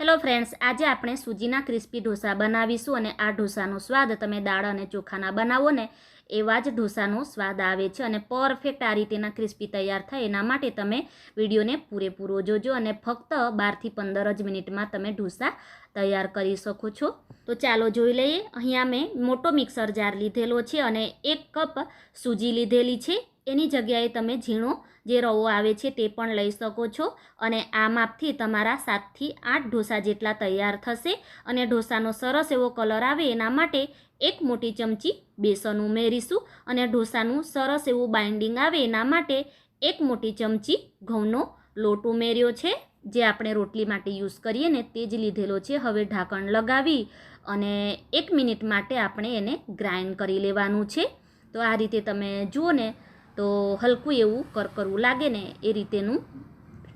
Hello friends આજે આપણે સૂજીના crispy dosa બનાવીશું અને આ ઢોસાનો સ્વાદ તમે દાળ અને ચોખાના બનાવો ને એવા જ ઢોસાનો સ્વાદ આવે છે અને પરફેક્ટ આ રીતેના ક્રિસ્પી તૈયાર થાય એના માટે તમે વિડીયોને પૂરેપૂરો જોજો અને ફક્ત બારથી પંદર જ મિનિટમાં તમે ઢોસા તૈયાર કરી શકો છો. તો ચાલો જોઈ લઈએ. અહીંયા મેં મોટો મિક્સર જાર લીધેલો છે અને એક કપ સૂજી લીધેલી છે. એની જગ્યાએ તમે ઝીણો જે રવો આવે છે તે પણ લઈ શકો છો. અને આ માપથી તમારા સાતથી આઠ ઢોસા જેટલા તૈયાર થશે. અને ઢોસાનો સરસ એવો કલર આવે એના માટે એક મોટી ચમચી બેસન ઉમેરીશું. અને ઢોસાનું સરસ એવું બાઇન્ડિંગ આવે એના માટે એક મોટી ચમચી ઘઉંનો લોટ ઉમેર્યો છે. જે આપણે રોટલી માટે યુઝ કરીએ ને તે જ લીધેલો છે. હવે ઢાંકણ લગાવી અને એક મિનિટ માટે આપણે એને ગ્રાઇન્ડ કરી લેવાનું છે. તો આ રીતે તમે જુઓ ને તો હલકું એવું કરકરવું લાગે ને એ રીતેનું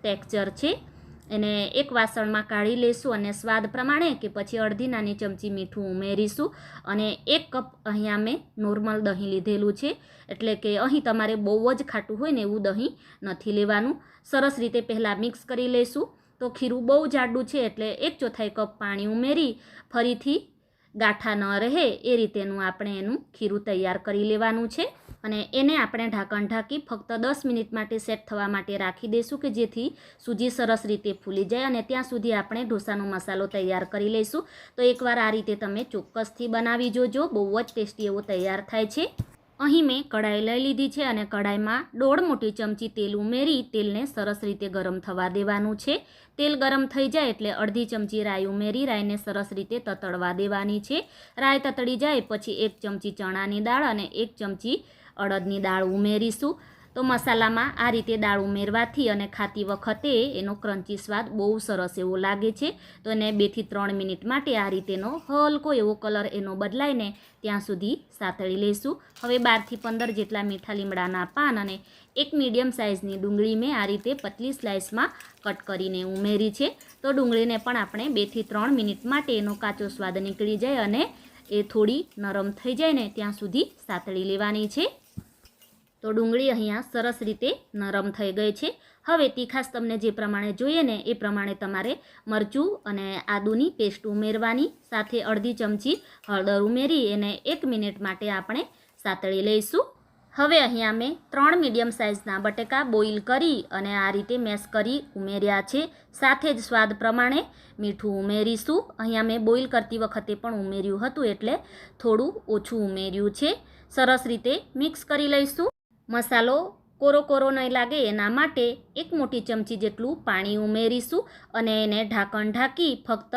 ટેક્સચર છે. એને એક વાસણમાં કાઢી લઈશું અને સ્વાદ પ્રમાણે કે પછી અડધી નાની ચમચી મીઠું ઉમેરીશું અને એક કપ અહીંયા મેં નોર્મલ દહીં લીધેલું છે. એટલે કે અહીં તમારે બહુ જ ખાટું હોય ને એવું દહીં નથી લેવાનું. સરસ રીતે પહેલાં મિક્સ કરી લઈશું તો ખીરું બહુ જાડું છે એટલે એક ચોથાઈ કપ પાણી ઉમેરી ફરીથી ગાંઠા ન રહે એ રીતેનું આપણે એનું ખીરું તૈયાર કરી લેવાનું છે. અને એને આપણે ઢાંકણ ઢાંકી ફક્ત દસ મિનિટ માટે સેટ થવા માટે રાખી દઈશું કે જેથી સૂજી સરસ રીતે ફૂલી જાય અને ત્યાં સુધી આપણે ઢોસાનો મસાલો તૈયાર કરી લઈશું. તો એકવાર આ રીતે તમે ચોક્કસથી બનાવી જોજો. બહુ જ ટેસ્ટી એવો તૈયાર થાય છે. અહીં મેં કઢાઈ લઈ લીધી છે અને કઢાઈમાં દોઢ મોટી ચમચી તેલ ઉમેરી તેલને સરસ રીતે ગરમ થવા દેવાનું છે. તેલ ગરમ થઈ જાય એટલે અડધી ચમચી રાઈ ઉમેરી રાઈને સરસ રીતે તતડવા દેવાની છે. રાઈ તતડી જાય પછી એક ચમચી ચણાની દાળ અને એક ચમચી અડદની દાળ ઉમેરીશું. તો મસાલામાં આ રીતે દાળ ઉમેરવાથી અને ખાતી વખતે એનો ક્રંચી સ્વાદ બહુ સરસ એવો લાગે છે. તો એને બેથી ત્રણ મિનિટ માટે આ રીતેનો હલકો એવો કલર એનો બદલાઈને ત્યાં સુધી સાતળી લઈશું હવે બારથી પંદર જેટલા મીઠા લીમડાના પાન અને એક મીડિયમ સાઇઝની ડુંગળી મેં આ રીતે પતલી સ્લાઇસમાં કટ કરીને ઉમેરી છે. તો ડુંગળીને પણ આપણે બેથી ત્રણ મિનિટ માટે એનો કાચો સ્વાદ નીકળી જાય અને એ થોડી નરમ થઈ જાય ને ત્યાં સુધી સાતળી લેવાની છે. તો ડુંગળી અહીંયા સરસ રીતે નરમ થઈ ગઈ છે. હવે તીખાસ તમને જે પ્રમાણે જોઈએ ને એ પ્રમાણે તમારે મરચું અને આદુની પેસ્ટ ઉમેરવાની, સાથે અડધી ચમચી હળદર ઉમેરી એને એક મિનિટ માટે આપણે સાતળી લઈશું. હવે અહીંયા મેં ત્રણ મીડિયમ સાઇઝના બટેકા બોઇલ કરી અને આ રીતે મેશ કરી ઉમેર્યા છે. સાથે જ સ્વાદ પ્રમાણે મીઠું ઉમેરીશું. અહીંયા મેં બોઇલ કરતી વખતે પણ ઉમેર્યું હતું એટલે થોડું ઓછું ઉમેર્યું છે. સરસ રીતે મિક્સ કરી લઈશું. મસાલો કોરો કોરો નહીં લાગે એના માટે એક મોટી ચમચી જેટલું પાણી ઉમેરીશું અને એને ઢાંકણ ઢાંકી ફક્ત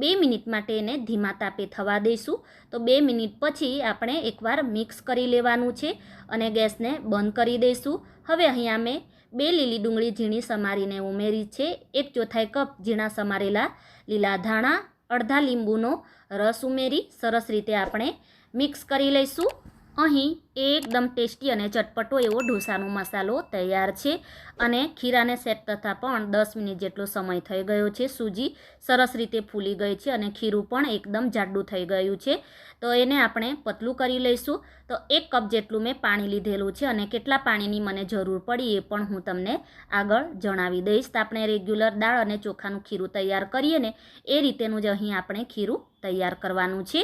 બે મિનિટ માટે એને ધીમા તાપે થવા દઈશું. તો બે મિનિટ પછી આપણે એકવાર મિક્સ કરી લેવાનું છે અને ગેસને બંધ કરી દઈશું. હવે અહીંયા મેં બે લીલી ડુંગળી ઝીણી સમારીને ઉમેરી છે. એક ચોથાઈ કપ ઝીણા સમારેલા લીલા ધાણા, અડધા લીંબુનો રસ ઉમેરી સરસ રીતે આપણે મિક્સ કરી લઈશું. અહીં એકદમ ટેસ્ટી અને ચટપટો એવો ઢોસાનો મસાલો તૈયાર છે અને ખીરાને સેટ થતાં પણ દસ મિનિટ જેટલો સમય થઈ ગયો છે. સૂજી સરસ રીતે ફૂલી ગઈ છે અને ખીરું પણ એકદમ જાડું થઈ ગયું છે. તો એને આપણે પતલું કરી લઈશું. તો એક કપ જેટલું મેં પાણી લીધેલું છે અને કેટલા પાણીની મને જરૂર પડી એ પણ હું તમને આગળ જણાવી દઈશ. તો આપણે રેગ્યુલર દાળ અને ચોખાનું ખીરું તૈયાર કરીએ ને એ રીતેનું જ અહીં આપણે ખીરું તૈયાર કરવાનું છે.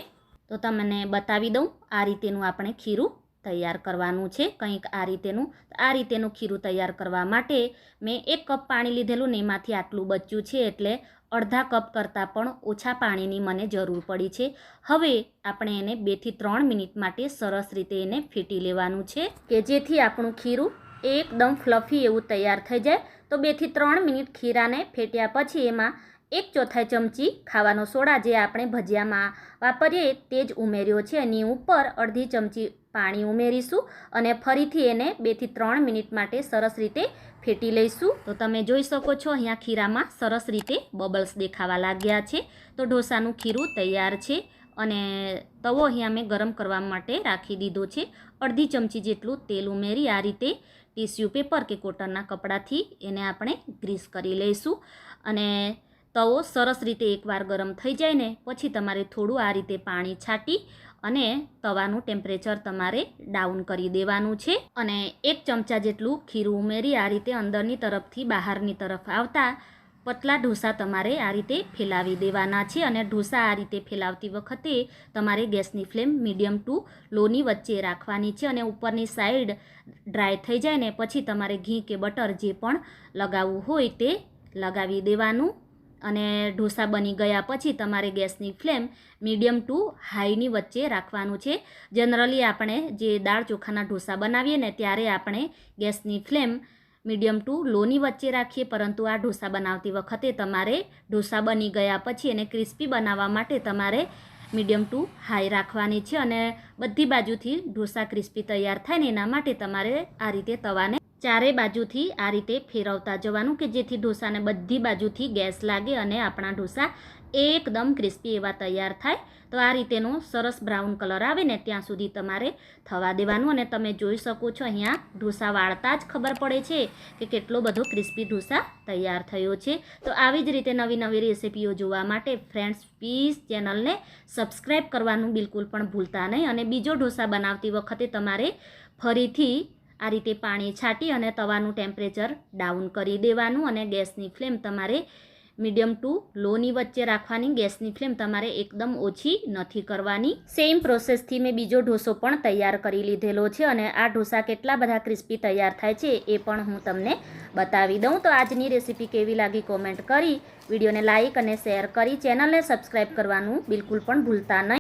તો તમને બતાવી દઉં, આ રીતેનું આપણે ખીરું તૈયાર કરવાનું છે, કંઈક આ રીતેનું. આ રીતેનું ખીરું તૈયાર કરવા માટે મેં એક કપ પાણી લીધેલું ને એમાંથી આટલું બચ્યું છે, એટલે અડધા કપ કરતાં પણ ઓછા પાણીની મને જરૂર પડી છે. હવે આપણે એને બેથી ત્રણ મિનિટ માટે સરસ રીતે એને ફીટી લેવાનું છે, કે જેથી આપણું ખીરું એકદમ ફ્લફી એવું તૈયાર થઈ જાય. તો બેથી ત્રણ મિનિટ ખીરાને ફેટ્યા પછી એમાં એક ચોથાઈ ચમચી ખાવાનો સોડા જે આપણે ભજીયામાં વાપરીએ તે જ ઉમેર્યો છે. એની ઉપર અડધી ચમચી પાણી ઉમેરીશું અને ફરીથી એને બેથી ત્રણ મિનિટ માટે સરસ રીતે ફેટી લઈશું. તો તમે જોઈ શકો છો, અહીંયા ખીરામાં સરસ રીતે બબલ્સ દેખાવા લાગ્યા છે. તો ઢોસાનું ખીરું તૈયાર છે અને તવો અહીંયા મેં ગરમ કરવા માટે રાખી દીધો છે. અડધી ચમચી જેટલું તેલ ઉમેરી આ રીતે ટીસ્યુ પેપર કે કોટનના કપડાથી એને આપણે ગ્રીસ કરી લઈશું. અને તવો સરસ રીતે એકવાર ગરમ થઈ જાય ને, પછી તમારે થોડું આ રીતે પાણી છાંટી અને તવાનું ટેમ્પરેચર તમારે ડાઉન કરી દેવાનું છે. અને એક ચમચા જેટલું ખીરું ઉમેરી આ રીતે અંદરની તરફથી બહારની તરફ આવતા પતલા ઢોસા તમારે આ રીતે ફેલાવી દેવાના છે અને ઢોસા આ રીતે ફેલાવતી વખતે તમારે ગેસની ફ્લેમ મીડિયમ ટુ લોની વચ્ચે રાખવાની છે અને ઉપરની સાઈડ ડ્રાય થઈ જાય ને, પછી તમારે ઘી કે બટર જે પણ લગાવવું હોય તે લગાવી દેવાનું. અને ઢોસા બની ગયા પછી તમારે ગેસની ફ્લેમ મીડિયમ ટુ હાઈની વચ્ચે રાખવાનું છે. જનરલી આપણે જે દાળ ચોખાના ઢોસા બનાવીએ ને ત્યારે આપણે ગેસની ફ્લેમ મીડિયમ ટુ લોની વચ્ચે રાખીએ, પરંતુ આ ઢોસા બનાવતી વખતે તમારે ઢોસા બની ગયા પછી એને ક્રિસ્પી બનાવવા માટે તમારે મીડિયમ ટુ હાઈ રાખવાની છે અને બધી બાજુથી ઢોસા ક્રિસ્પી તૈયાર થાય ને એના માટે તમારે આ રીતે તવાને ચારે બાજુથી આ રીતે ફેરવતા જવાનું કે જેથી ઢોસાને બધી બાજુથી ગેસ લાગે અને આપણા ઢોસા એકદમ ક્રિસ્પી એવા તૈયાર થાય. તો આ રીતેનો સરસ બ્રાઉન કલર આવે ને ત્યાં સુધી તમારે થવા દેવાનું અને તમે જોઈ શકો છો અહીંયા ઢોસા વાળતા જ ખબર પડે છે કે કેટલો બધો ક્રિસ્પી ઢોસા તૈયાર થયો છે. તો આવી જ રીતે નવી નવી રેસિપીઓ જોવા માટે ફ્રેન્ડ્સ પ્લીઝ ચેનલને સબસ્ક્રાઈબ કરવાનું બિલકુલ પણ ભૂલતા નહીં અને બીજો ઢોસા બનાવતી વખતે તમારે ફરીથી આ રીતે પાણી છાંટી અને તવાનું ટેમ્પરેચર ડાઉન કરી દેવાનું અને ગેસની ફ્લેમ તમારે મીડિયમ ટુ લોની વચ્ચે રાખવાની. ગેસની ફ્લેમ તમારે એકદમ ઓછી નથી કરવાની. સેમ પ્રોસેસથી મેં બીજો ઢોસો પણ તૈયાર કરી લીધેલો છે અને આ ઢોસા કેટલા બધા ક્રિસ્પી તૈયાર થાય છે એ પણ હું તમને બતાવી દઉં. તો આજની રેસીપી કેવી લાગી કોમેન્ટ કરી. વિડીયોને લાઇક અને શેર કરી. ચેનલને સબસ્ક્રાઈબ કરવાનું બિલકુલ પણ ભૂલતા નહીં.